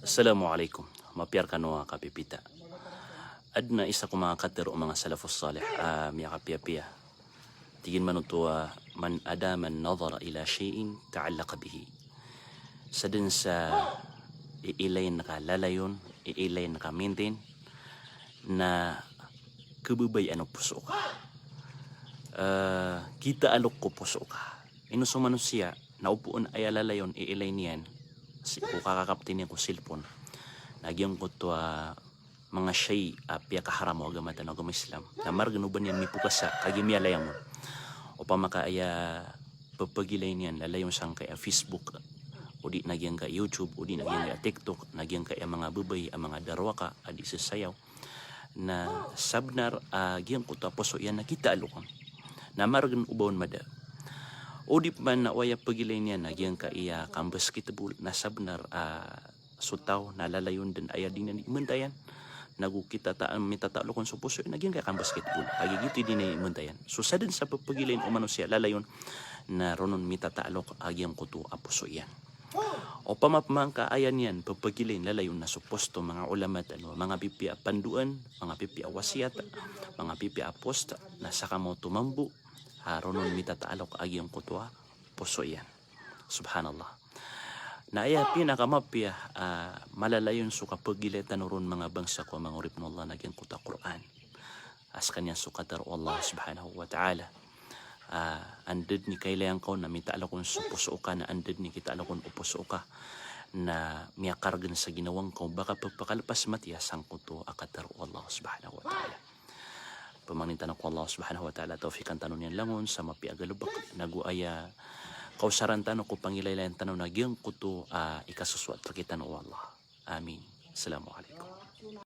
Assalamualaikum. Mapiar ka no kapipita. Adna isa ko mga kater o mga salafus salih uh, miya kapia-pia. Tigin man ito man ada man nadara ila shay'in ta'allaqa bihi. Sa din sa iilay nakalalayon, iilay naka-maintain na kabubay ano puso ka. Uh, kita alok ko puso ka. Inusuman siya, ay alalayon, iilay niyan. Si, kung kakakaptin niya ko silpon. Nagyang ko to ah, mga siyay uh, piya kaharam o agamatan agam Islam. Na margano ba niyan mipukas sa kagimialaya mo. O pamakaya papagilay niyan lalayon sang kaya Facebook o di nagyang ka YouTube o di nagyang ka TikTok nagyang kaya mga bubay ang mga darwaka adi sa sayaw na sabnar uh, giyang ko tapos so yan nakita alukam na margan ubawon mada o di man na waya pagilay niya nagyang ka iya kang basketball na sabnar uh, sutaw nalalayon din. Aya din ni imuntayan nagukita ta ang mitatalo kon supuso nagyang ka kang basketball agigiti din ni imuntayan so sa din sa papagilayin umano siya lalayon na ronon mitatalo agyang kuto apuso yan o pamapmang kaayan yan papagilin lalayon na suposto mga ulamat ano mga pipi panduan mga pipi a wasiat mga pipi a post na saka mo tumambu haronon mitataalok agyang kutwa puso yan. Subhanallah. Na iya pinakamapya uh, malalayon su kapagilitan ron mga bangsa ko mga urip Allah nagyang kuta Quran. As kanyang sukatar Allah subhanahu wa ta'ala. Uh, andad ni kailangan ko na mita alakon supuso ka na andad ni kita alakon upuso ka na miyakargan sa ginawang ko. Baka pagpakalpas matya sang kuto akatar Allah subhanahu wa ta'ala pamanintan ako Allah subhanahu wa ta'ala taufikan tanon yan langon sa mapiagalubak naguaya kausaran tanong ko pangilailayan tanong na giyang kuto uh, ikasuswat pakitan o Allah. Amin. Assalamualaikum